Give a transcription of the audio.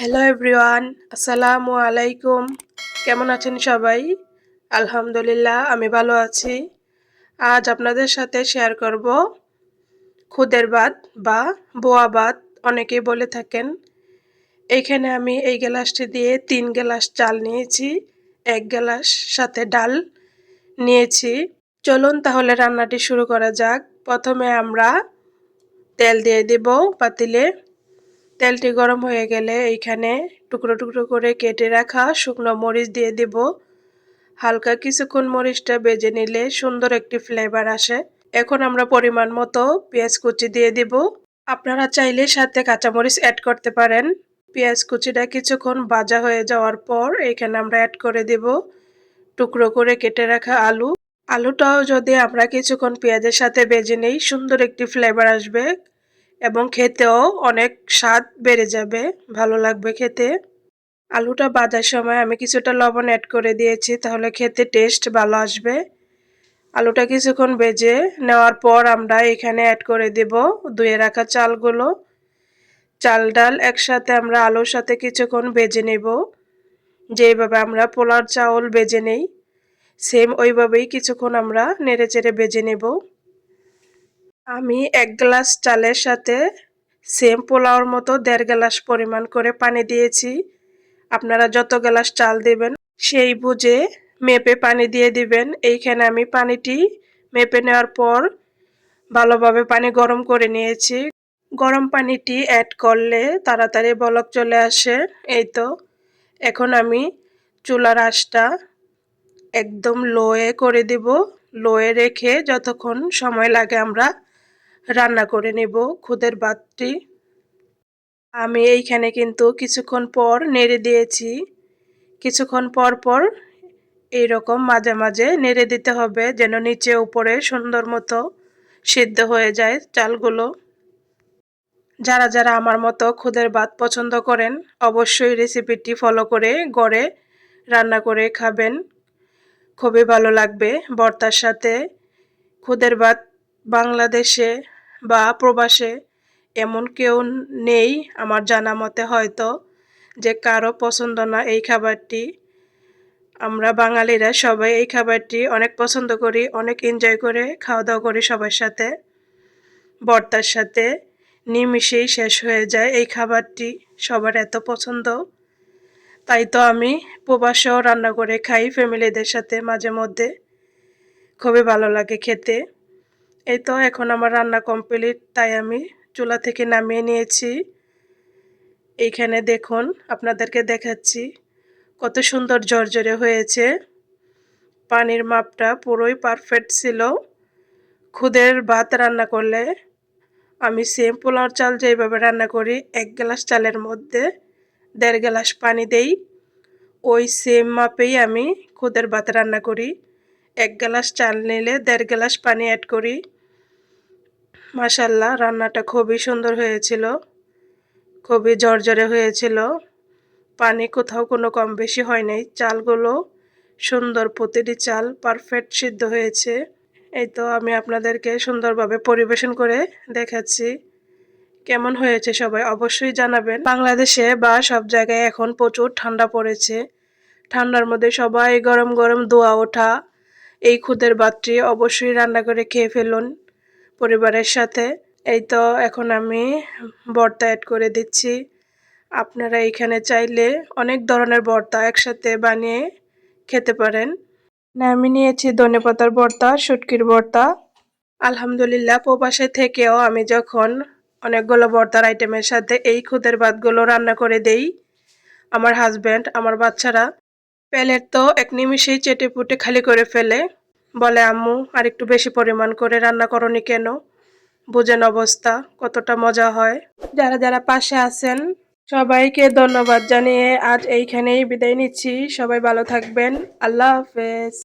Hello everyone আসসালামু আলাইকুম কেমন আছেন সবাই? আলহামদুলিল্লাহ, আমি ভালো আছি। আজ আপনাদের সাথে শেয়ার করব খুদের ভাত বা বোয়া ভাত অনেকেই বলে থাকেন। এইখানে আমি এই গ্লাসটি দিয়ে তিন গ্লাস চাল নিয়েছি, এক গ্লাস সাথে ডাল নিয়েছি। চলুন তাহলে রান্নাটি শুরু করা যাক। প্রথমে আমরা তেল দিয়ে দেব পাতিলে। তেলটি গরম হয়ে গেলে এইখানে টুকরো টুকরো করে কেটে রাখা শুকনো মরিচ দিয়ে দিব। হালকা কিছুক্ষণ মরিচটা বেজে নিলে সুন্দর একটি ফ্লেভার আসে। এখন আমরা পরিমাণ মতো পেঁয়াজ কুচি দিয়ে দিব। আপনারা চাইলে সাথে কাঁচামরিচ অ্যাড করতে পারেন। পেঁয়াজ কুচিটা কিছুক্ষণ ভাজা হয়ে যাওয়ার পর এখানে আমরা অ্যাড করে দেব টুকরো করে কেটে রাখা আলু। আলুটাও যদি আমরা কিছুক্ষণ পেঁয়াজের সাথে বেজে নেই, সুন্দর একটি ফ্লেভার আসবে। এবং খেতেও অনেক স্বাদ বেড়ে যাবে। ভালো লাগবে খেতে। আলুটা বাজার সময় আমি কিছুটা লবণ অ্যাড করে দিয়েছি, তাহলে খেতে টেস্ট ভালো আসবে। আলুটা কিছুক্ষণ বেজে নেওয়ার পর আমরা এখানে অ্যাড করে দেব ধুয়ে রাখা চালগুলো। চাল, ডাল একসাথে আমরা আলুর সাথে কিছুক্ষণ বেজে নেব। যেভাবে আমরা পোলার চাউল বেজে নেই সেম ওইভাবেই কিছুক্ষণ আমরা নেড়ে চেড়ে বেজে নেব। আমি এক গ্লাস চালের সাথে সেম পোলাওর মতো দেড় গ্লাস পরিমাণ করে পানি দিয়েছি। আপনারা যত গ্লাস চাল দেবেন, সেই বুঝে মেপে পানি দিয়ে দিবেন। এইখানে আমি পানিটি মেপে নেওয়ার পর ভালোভাবে পানি গরম করে নিয়েছি। গরম পানিটি অ্যাড করলে তাড়াতাড়ি বলক চলে আসে। এই তো, এখন আমি চুলার আঁশটা একদম লোয়ে করে দিব। লোয়ে রেখে যতক্ষণ সময় লাগে আমরা রান্না করে নেব খুদের ভাতটি আমি এইখানে কিন্তু কিছুক্ষণ পর নেড়ে দিয়েছি। কিছুক্ষণ পর পর এইরকম মাঝে মাঝে নেড়ে দিতে হবে যেন নিচে উপরে সুন্দর মতো সিদ্ধ হয়ে যায় চালগুলো। যারা যারা আমার মতো খুদের ভাত পছন্দ করেন, অবশ্যই রেসিপিটি ফলো করে গড়ে রান্না করে খাবেন। খুবই ভালো লাগবে বর্তার সাথে। খুদের ভাত বাংলাদেশে বা প্রবাসে এমন কেউ নেই আমার জানা মতে হয়তো যে কারও পছন্দ না এই খাবারটি। আমরা বাঙালিরা সবাই এই খাবারটি অনেক পছন্দ করি, অনেক এনজয় করে খাওয়া দাওয়া করি সবার সাথে। বর্তার সাথে নিমিশেই শেষ হয়ে যায় এই খাবারটি, সবার এত পছন্দ। তাই তো আমি প্রবাসেও রান্না করে খাই ফ্যামিলিদের সাথে মাঝে মধ্যে। খুবই ভালো লাগে খেতে। এই তো এখন আমার রান্না কমপ্লিট তাই আমি চুলা থেকে নামিয়ে নিয়েছি। এইখানে দেখুন, আপনাদেরকে দেখাচ্ছি কত সুন্দর জর্জরে হয়েছে। পানির মাপটা পুরোই পারফেক্ট ছিল। খুদের ভাত রান্না করলে আমি সেম পোলাওর চাল যেভাবে রান্না করি, এক গ্লাস চালের মধ্যে দেড় গ্লাস পানি দেই। ওই সেম মাপেই আমি খুদের ভাত রান্না করি। এক গ্লাস চাল নিলে দেড় গ্লাস পানি অ্যাড করি। মাসাল্লাহ রান্নাটা খুবই সুন্দর হয়েছিল। খুবই জর্জরে হয়েছিল। পানি কোথাও কোনো কম বেশি হয় নাই। চালগুলো সুন্দর, প্রতিটি চাল পারফেক্ট সিদ্ধ হয়েছে। এই তো আমি আপনাদেরকে সুন্দরভাবে পরিবেশন করে দেখাচ্ছি। কেমন হয়েছে সবাই অবশ্যই জানাবেন। বাংলাদেশে বা সব জায়গায় এখন প্রচুর ঠান্ডা পড়েছে। ঠান্ডার মধ্যে সবাই গরম গরম দোয়া ওঠা, এই খুদের ভাতটি অবশ্যই রান্না করে খেয়ে ফেলুন। পরিবারের সাথে। এই তো এখন আমি বর্তা অ্যাড করে দিচ্ছি। আপনারা এখানে চাইলে অনেক ধরনের বর্তা একসাথে বানিয়ে খেতে পারেন। না, আমি নিয়েছি ধনে পাতার ভর্তা, শুটকির ভর্তা। আলহামদুলিল্লাহ, প্রবাসে থেকেও আমি যখন অনেকগুলো ভর্তার আইটেমের সাথে এই খুদের ভাতগুলো রান্না করে দেই, আমার হাজব্যান্ড আমার বাচ্চারা প্যালেট তো এক নিমিষেই চেটে পুটে খালি করে ফেলে। বলে, আম্মু, আর একটু বেশি পরিমাণ করে রান্না করনি কেন? বুঝেন অবস্থা, কতটা মজা হয়। যারা যারা পাশে আছেন, সবাইকে ধন্যবাদ জানিয়ে আজ এইখানেই বিদায় নিচ্ছি। সবাই ভালো থাকবেন। আল্লাহ হাফেজ।